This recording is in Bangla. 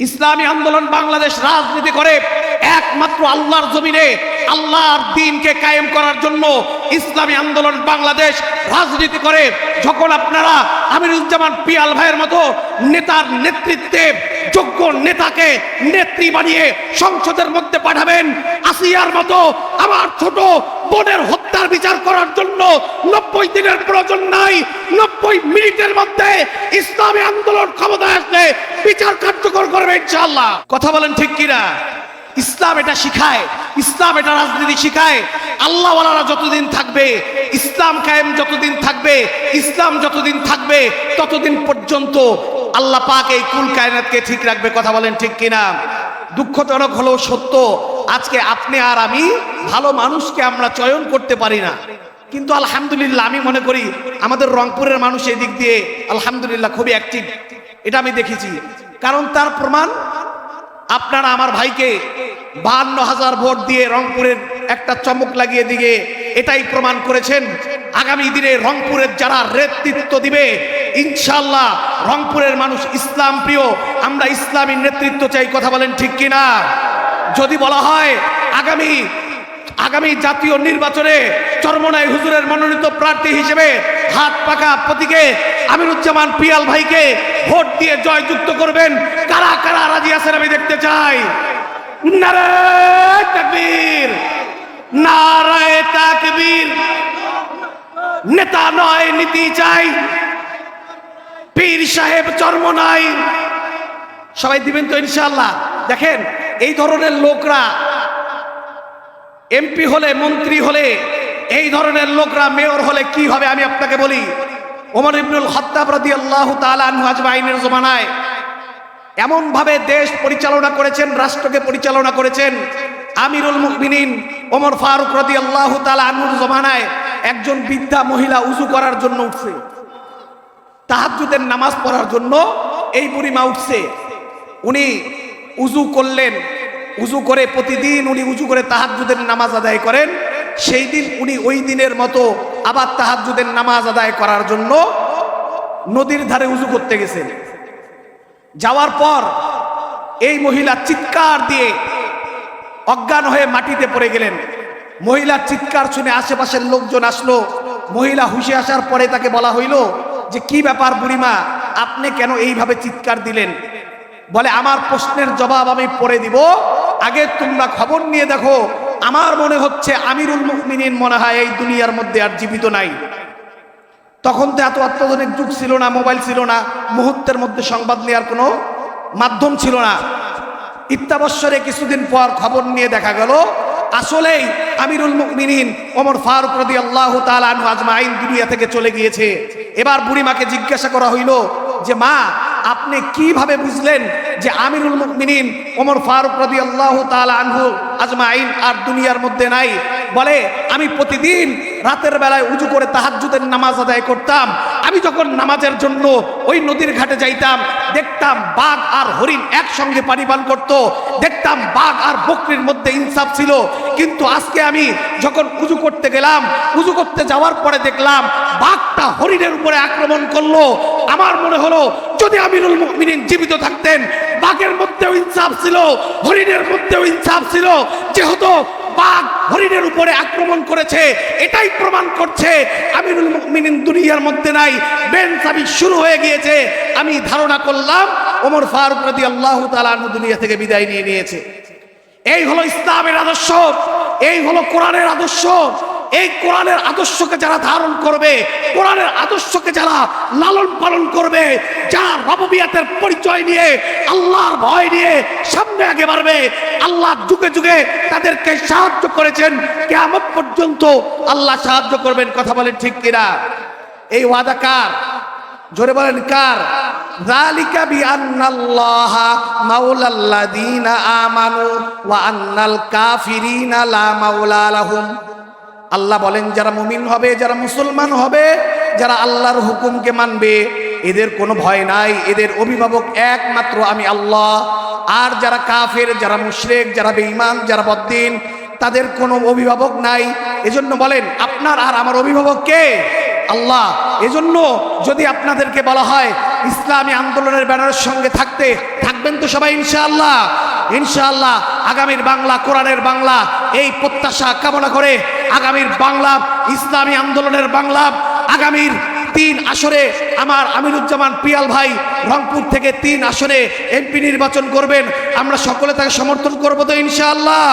ইসলামী আন্দোলন বাংলাদেশ রাজনীতি করে একমাত্র আল্লাহর জমিনে আল্লাহর দিনকে কায়েম করার জন্য ইসলামী আন্দোলন বাংলাদেশ রাজনীতি করে। যখন আপনারা আমিরুজ্জামান পিয়াল ভাইয়ের মতো নেতার নেতৃত্বে যোগ্য নেতাকে নেত্রী বানিয়ে সংসদের মধ্যে পাঠাবেন, আসিয়ার মতো আমার ছোট বোনের হত্যার বিচার করার জন্য নব্বই দিনের প্রয়োজন নাই, নব্বই মিনিটের মধ্যে ইসলামী আন্দোলন ক্ষমতায় আসলে বিচার কার্যকর করবে ইনশাআল্লাহ। কথা বলেন ঠিক কিনা? ইসলাম এটা শিখায়, ইসলাম এটা রাজনীতি শিখায়। আল্লাহওয়ালারা যতদিন থাকবে, ইসলাম কায়েম যতদিন থাকবে, ইসলাম যতদিন থাকবে, ততদিন পর্যন্ত আল্লাহ পাক এই কুল কায়নাতকে ঠিক রাখবে, কথা বলেন ঠিক কিনা? দুঃখজনক হলেও সত্য, আজকে আপনি আর আমি ভালো মানুষকে আমরা চয়ন করতে পারি না। কিন্তু আলহামদুলিল্লাহ আমি মনে করি, আমাদের রংপুরের মানুষ এই দিক দিয়ে আলহামদুলিল্লাহ খুবই অ্যাক্টিভ এটা আমি দেখেছি। কারণ তার প্রমাণ, আপনারা আমার ভাইকে বাহান্ন হাজার ভোট দিয়ে রংপুরের একটা চমক লাগিয়ে দিয়ে এটাই প্রমাণ করেছেন আগামী দিনে রংপুরের যারা নেতৃত্ব দিবে ইনশাল্লাহ রংপুরের মানুষ ইসলাম প্রিয়। আমরা ইসলামী নেতৃত্ব চাই, কথা বলেন ঠিক কিনা? যদি বলা হয়, আগামী আগামী জাতীয় নির্বাচনে চরমনাই হুজুরের মনোনীত প্রার্থী হিসেবে হাত পাকা প্রতীকে আমিরুজ্জামান পিয়াল ভাইকে ভোট দিয়ে জয়যুক্ত করবেন। কারা কারা রাজি আছেন আমি দেখতে চাই। নেতা নয়, নীতি চাই। পীর সাহেব চর্ম নাই। সবাই দিবেন তো ইনশাআল্লাহ। দেখেন, এই ধরনের লোকরা এমপি হলে মন্ত্রী হলে, এই ধরনের লোকরা মেয়র হলে কি হবে আমি আপনাকে বলি? ওমর ইবনুল খত্তাব রাদিয়াল্লাহু তাআলা আনহু আজমাইনের জমানায় এমন ভাবে দেশ পরিচালনা করেছেন, রাষ্ট্রকে পরিচালনা করেছেন আমিরুল মুমিনিন ওমর ফারুক রদি আল্লাহ তালা আনহুর জমানায় একজন বৃদ্ধা মহিলা উজু করার জন্য উঠছে। তাহাজ্জুদের নামাজ পড়ার জন্য এই বুড়িমা উঠছে। উনি উজু করলেন, উজু করে প্রতিদিন উনি উজু করে তাহাজ্জুদের নামাজ আদায় করেন। সেই দিন উনি ওই দিনের মতো আবার তাহাজ্জুদের নামাজ আদায় করার জন্য নদীর ধারে উজু করতে গেছেন। যাওয়ার পর এই মহিলা চিৎকার দিয়ে অজ্ঞান হয়ে মাটিতে পড়ে গেলেন। মহিলার চিৎকার শুনে আশেপাশের লোকজন আসলো। মহিলা হুশে আসার পরে তাকে বলা হইল যে, কি ব্যাপার বুড়িমা, আপনি কেন এইভাবে চিৎকার দিলেন? বলে, আমার প্রশ্নের জবাব আমি পরে দিব। আগে তোমরা খবর নিয়ে দেখো। আমার মনে হচ্ছে আমিরুল মুমিনিন মনে হয় এই দুনিয়ার মধ্যে আর জীবিত নাই। তখন তো এত অত্যাধুনিক যুগ ছিল না, মোবাইল ছিল না, মুহূর্তের মধ্যে সংবাদ নেওয়ার কোনো মাধ্যম ছিল না। ইত্যাবশ্বরে কিছুদিন পর খবর নিয়ে দেখা গেল, আসলেই আমিরুল মুকমিনিন ওমর ফারুক রদি আল্লাহ তালু আজমাইন দুনিয়া থেকে চলে গিয়েছে। এবার বুড়িমাকে জিজ্ঞাসা করা হইল যে, মা আপনি কীভাবে বুঝলেন যে আমিরুল মুমিনিন ওমর ফারুক রদি আল্লাহ আনহু আজমাইন আর দুনিয়ার মধ্যে নাই? বলে, আমি প্রতিদিন রাতের বেলায় উজু করে তাহাজ্জুদের নামাজ আদায় করতাম। আমি যখন নামাজের জন্য ওই নদীর ঘাটে যাইতাম, দেখতাম বাঘ আর হরিণ একসঙ্গে পানি পান করত, দেখতাম বাঘ আর বকরির মধ্যে ইনসাফ ছিল। কিন্তু আজকে আমি যখন উজু করতে গেলাম, উজু করতে যাওয়ার পরে দেখলাম, বাঘটা হরিণের উপরে আক্রমণ করল। আমার মনে হলো যদি আমিরুল মুমিনিন জীবিত থাকতেন, বাঘের মধ্যেও ইনসাফ ছিল, হরিণের মধ্যেও ইনসাফ ছিল, যেহেতু বাঘ হরিণের উপরে আক্রমণ করেছে, এটাই প্রমাণ করছে আমিরুল মুমিনিন দুনিয়ার মধ্যে নাই বেন সাবি শুরু হয়ে গিয়েছে, আমি ধারণা করলাম ওমর ফারুক রাদি আল্লাহ তালু দুনিয়া থেকে বিদায় নিয়ে নিয়েছে। এই হলো ইসলামের আদর্শ, এই হলো কোরআনের আদর্শ এই কোরআনের আদর্শকে যারা ধারণ করবে, কোরআনের আদর্শকে যারা লালন পালন করবে, যারা রববিয়াতের পরিচয় নিয়ে, আল্লাহর ভয় নিয়ে সামনে আগে বাড়বে, আল্লাহ যুগে যুগে তাদেরকে সাহায্য করেছেন। কেমন পর্যন্ত আল্লাহ সাহায্য করবেন, কথা বলেন ঠিক কিনা? এই ওয়াদা কার? জোরে বলেন কার? লা মাওলা লাহুম আল্লাহ বলেন, যারা মুমিন হবে, যারা মুসলমান হবে, যারা আল্লাহর হুকুমকে মানবে, এদের কোনো ভয় নাই। এদের অভিভাবক একমাত্র আমি আল্লাহ। আর যারা কাফের, যারা মুশরেক, যারা বেঈমান, যারা বদ্দিন, তাদের কোনো অভিভাবক নাই। এজন্য বলেন, আপনার আর আমার অভিভাবক কে? আল্লাহ। এজন্য যদি আপনাদেরকে বলা হয় ইসলামী আন্দোলনের ব্যানারের সঙ্গে থাকতে থাকবেন তো সবাই, ইনশাআল্লাহ। ইনশাআল্লাহ আগামীর বাংলা, কোরআনের বাংলা, এই প্রত্যাশা কামনা করে আগামীর বাংলা, ইসলামী আন্দোলনের বাংলা, আগামীর তিন আসরে আমার আমিরুজ্জামান পিয়াল ভাই রংপুর থেকে তিন আসরে এমপি নির্বাচন করবেন। আমরা সকলে তাকে সমর্থন করব তো, ইনশাআল্লাহ।